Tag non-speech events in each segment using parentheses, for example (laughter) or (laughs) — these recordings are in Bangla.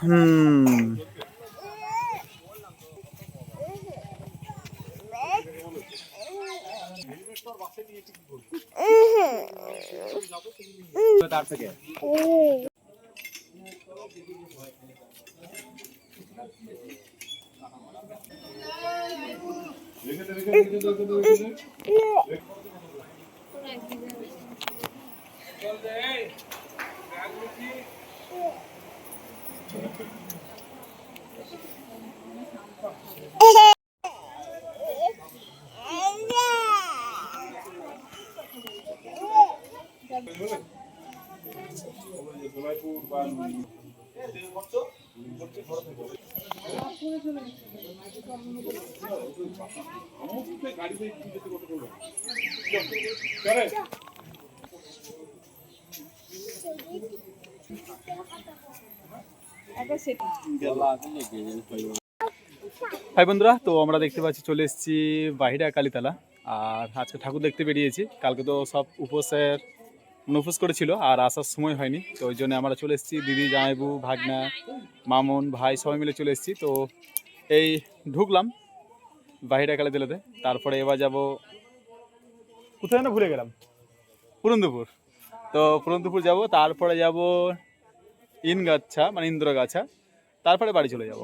হুম তার থেকে গাড়িতে হাই বন্ধুরা, তো আমরা দেখতে পাচ্ছি, চলে এসেছি বাহিরা কালীতলা। আর আজকে ঠাকুর দেখতে বেরিয়েছি। কালকে তো সব উপোসের উপোস করেছিল, আর আসার সময় হয়নি। তো ওই জন্য আমরা চলে এসেছি। দিদি, জামাইবু, ভাগনা, মামুন, ভাই সবাই মিলে চলে এসেছি। তো এই ঢুকলাম বাহিরা কালীতলাতে। তারপরে এবার যাব কোথায় না ভুলে গেলাম, পুরন্দপুর। তো পুরন্দপুর যাব, তারপরে যাব ইনগাছা মানে ইন্দ্রগাছা তারপরে বাড়ি চলে যাব।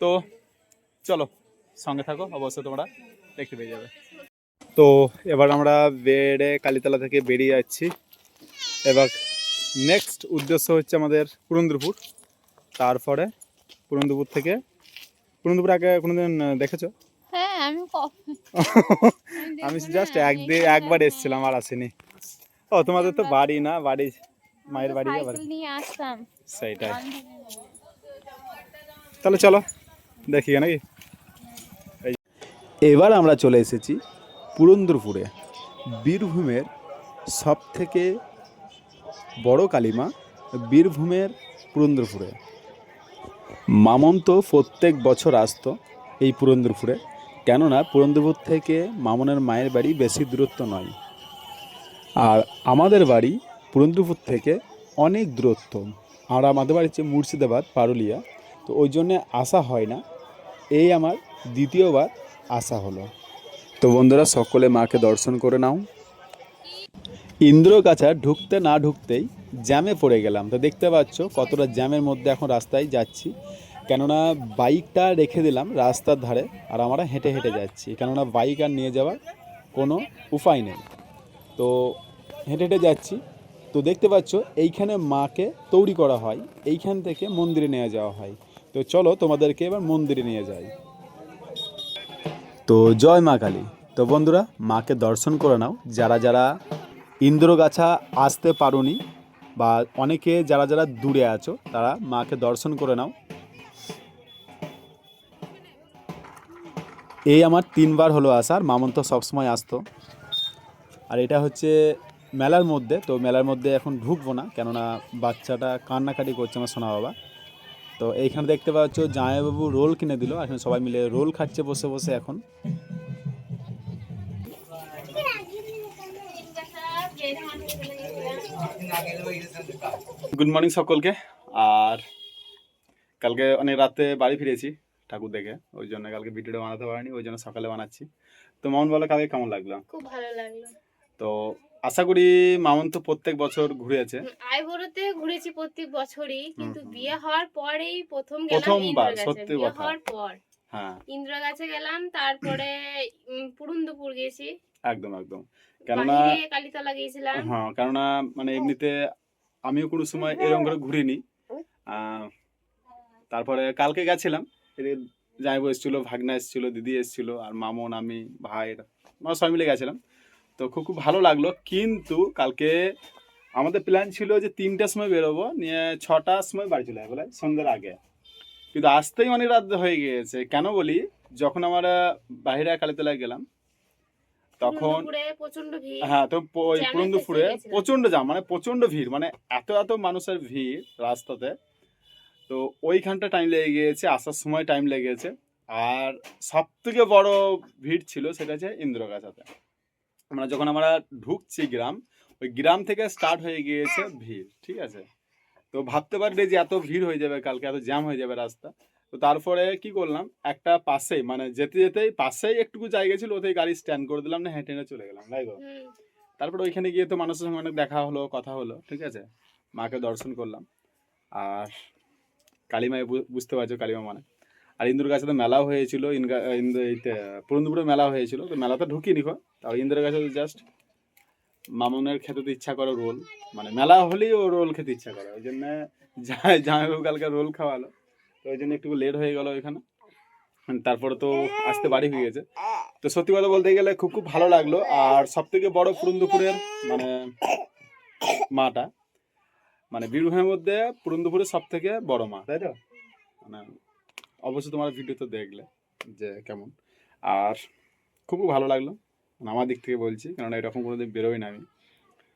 তো চলো সঙ্গে থাকো অবশ্যই তোমরা দেখতে পেয়ে যাবে। তো এবার আমরা বেড়ে কালীতলা থেকে বেরিয়ে যাচ্ছি। এবার নেক্সট উদ্দেশ্য হচ্ছে আমাদের পুরন্দরপুর। তারপরে পুরন্দরপুর থেকে পুরন্দরপুর আগে কোনোদিন দেখেছ? হ্যাঁ (laughs) আমি জাস্ট একদিন একবার। এসেছিলাম আর আসিনি। ও তোমাদের তো বাড়ি না বাড়ি মায়ের বাড়ি আবার নিয়ে আসতাম। সেইটাই। তাহলে চলো দেখি নাকি এবার আমরা চলে এসেছি পুরন্দরপুরে। বীরভূমের সব থেকে বড় কালিমা বীরভূমের পুরন্দরপুরে। মামন্ত প্রত্যেক বছর আসতো এই পুরন্দরপুরে। কেননা পুরন্দরপুর থেকে মামনের মায়ের বাড়ি বেশি দূরত্ব নয়। আর আমাদের বাড়ি পুরন্দরপুর থেকে অনেক দূরত্ব। আর আমাদের বাড়ি হচ্ছে মুর্শিদাবাদ, পারুলিয়া। তো ওই জন্যে আসা হয় না। এই আমার দ্বিতীয়বার আসা হলো। তো বন্ধুরা, সকলে মাকে দর্শন করে নাও। ইন্দ্রগাছা ঢুকতে না ঢুকতেই জ্যামে পড়ে গেলাম। তো দেখতে পাচ্ছ কতটা জ্যামের মধ্যে এখন রাস্তায় যাচ্ছি। কেননা বাইকটা রেখে দিলাম রাস্তার ধারে আর আমরা হেঁটে হেঁটে যাচ্ছি। কেননা বাইক আর নিয়ে যাওয়ার কোনো উপায় নেই। তো হেঁটে হেঁটে যাচ্ছি। তো দেখতে পাচ্ছ, এইখানে মাকে তৈরি করা হয়, এইখান থেকে মন্দিরে নিয়ে যাওয়া হয়। তো চলো তোমাদেরকে এবার মন্দিরে নিয়ে যাই। তো জয় মা কালী। তো বন্ধুরা, মাকে দর্শন করে নাও। যারা যারা ইন্দ্রগাছা আসতে পারোনি বা অনেকে যারা যারা দূরে আছো, তারা মাকে দর্শন করে নাও। এই আমার তিনবার হলো আসার মামন তো সবসময় আসতো। আর এটা হচ্ছে মেলার মধ্যে তো মেলার মধ্যে এখন ঢুকবো না কেননা বাচ্চাটা কান্নাকাটি করছে আমার সোনা বাবা। তো এইখানে দেখতে পাচ্ছ জামাইবাবু রোল কিনে দিল এখন সবাই মিলে রোল খাচ্ছে বসে বসে এখন। গুড মর্নিং সকলকে আর কালকে অনেক রাতে বাড়ি ফিরেছি ঠাকুর দেখে ওই জন্য কালকে ভিডিওটা বানাতে পারিনি ওই জন্য সকালে বানাচ্ছি। তো মামন বলো কালকে কেমন লাগল? খুব ভালো লাগল। তো আশা করি মামন তো প্রত্যেক বছর ঘুরেছে আইবুড়োতে ঘুরেছি প্রত্যেক বছরই কিন্তু। বিয়ে হওয়ার পরেই প্রথম গেলাম প্রথমবার, সত্যি কথা। হওয়ার পর। হ্যাঁ। গেলাম তারপরে পুরন্দপুর গেছি। একদম একদম। কেননা কালীতলা গিয়েছিলাম। হ্যাঁ কেননা মানে এমনিতে আমিও কোনো সময় এরকম করে ঘুরিনি। তারপরে কালকে গেছিলাম জামাইবু এসেছিল ভাগনা এসেছিল দিদি এসেছিল আর মামন আমি ভাই আমরা সবাই মিলে গেছিলাম। তো খুব খুব ভালো লাগল। কিন্তু কালকে আমাদের প্ল্যান ছিল যে তিনটার সময় বেরোবো নিয়ে ছটার সময় বাড়ি চলে যাব সন্ধ্যার আগে। কিন্তু আসতেই অনেক রাত হয়ে গিয়েছে। কেন বলি? যখন আমরা বাইরে কালীতলায় গেলাম তখন পুরন্দপুরে হ্যাঁ তো প- জ্যামে পুরন্দরপুরে ফেঁসে গেছিলাম। প্রচণ্ড জাম মানে প্রচণ্ড ভিড় মানে এত এত মানুষের ভিড় রাস্তাতে। তো ওইখানটা টাইম লেগে গিয়েছে আসার সময় টাইম লেগেছে। আর সব থেকে বড় ভিড় ছিল সেটা হচ্ছে ইন্দ্রগাছাতে মানে যখন আমরা ঢুকছি গ্রাম ওই গ্রাম থেকে স্টার্ট হয়ে গিয়েছে ভিড় ঠিক আছে? তো ভাবতে পারিনি যে এত ভিড় হয়ে যাবে কালকে এত জ্যাম হয়ে যাবে রাস্তা। তো তারপরে কি করলাম? একটা পাশেই মানে যেতে যেতেই পাশেই একটুকু জায়গা ছিল ওতেই গাড়ি স্ট্যান্ড করে দিলাম না হেঁটে হেঁটে চলে গেলাম তাই তারপর ওইখানে গিয়ে তো মানুষের সঙ্গে অনেক দেখা হলো কথা হলো ঠিক আছে? মাকে দর্শন করলাম। আর কালীমায় বুঝতে পারছ কালীমা মানে? আর ইন্দুর কাছে তো মেলাও হয়েছিল পুরন্দুপুরে মেলা হয়েছিল, তো মেলাতে ঢুকিনি খো। তাও ইন্দ্রের কাছে জাস্ট মামনের খেতে তো ইচ্ছা করে রোল। মানে মেলা হলেই ও রোল খেতে ইচ্ছা করে, ওই জন্য জামাইবাবু কালকে রোল খাওয়ালো। তো ওই জন্য একটু লেট হয়ে গেল ওইখানে। তারপরে তো আসতে বাড়ি হয়ে গেছে। তো সত্যি কথা বলতে গেলে খুব খুব ভালো লাগল। আর সব থেকে বড় পুরন্দুপুরের মানে মাটা মানে বীরভূমের মধ্যে পুরন্দুপুরের সব থেকে বড় মা, তাই তো? মানে অবশ্যই তোমার ভিডিও তো দেখলে যে কেমন। আর খুব ভালো লাগল মানে আমার দিক থেকে বলছি কেননা এরকম কোনোদিন বেরোই না আমি।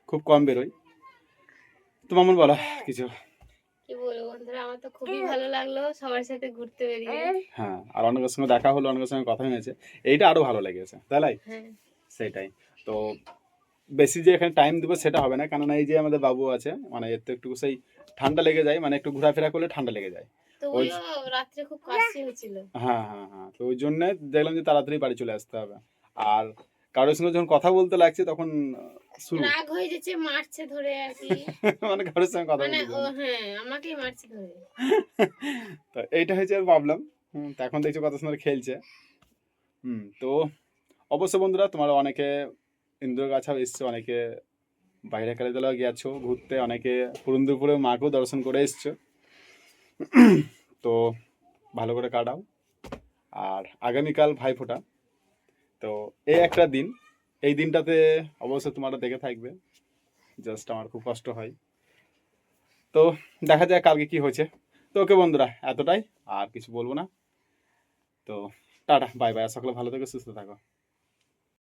খুব কম বেরোই। তো মামুন বলো কিছু। কি বলব বন্ধুরা আমার তো খুবই ভালো লাগল সবার সাথে ঘুরতে বেরিয়ে। হ্যাঁ। আর অনেকের সঙ্গে দেখা হলো অনেকের সঙ্গে কথা হয়েছে এইটা আরও ভালো লেগেছে তাই হ্যাঁ। সেটাই। তো বেশি যে এখানে টাইম দেবো সেটা হবে না কেননা এই যে আমাদের বাবু আছে মানে এর তো একটু সেই ঠান্ডা লেগে যায় মানে একটু ঘোরাফেরা করলে ঠান্ডা লেগে যায়। রাত্রে খুব কাশি হয়েছিল। হ্যাঁ হ্যাঁ হ্যাঁ। তো ওই জন্য দেখলাম যে তাড়াতাড়ি বাড়ি চলে আসতে হবে। আর কারোর সঙ্গে যখন কথা বলতে লাগছে তখন রাগ হয়ে যাচ্ছে মারছে ধরে আর কি। (laughs) মানে কারোর সঙ্গে কথা মানে হ্যাঁ আমাকেই মারছে ধরে। (laughs) তো এইটা হয়েছে প্রবলেম হুম তো এখন দেখছ কত সুন্দর খেলছে। হুম তো অবশ্য বন্ধুরা তোমরা অনেকে ইন্দ্র গাছাও এসছো অনেকে বাইরে কালীতলাও গেছো ঘুরতে অনেকে পুরন্দরপুরে মাকেও দর্শন করে এসছো। তো ভালো করে কাটাও। আর আগামীকাল ভাইফোঁটা। তো এই একটা দিন। এই দিনটাতে অবশ্যই তোমরা দেখে থাকবে। জাস্ট আমার খুব কষ্ট হয়। তো দেখা যাক কালকে কি হয়েছে। তো ওকে বন্ধুরা, এতটাই। আর কিছু বলব না। তো টাটা, বাই বাই। সকলে ভালো থেকো, সুস্থ থাকো।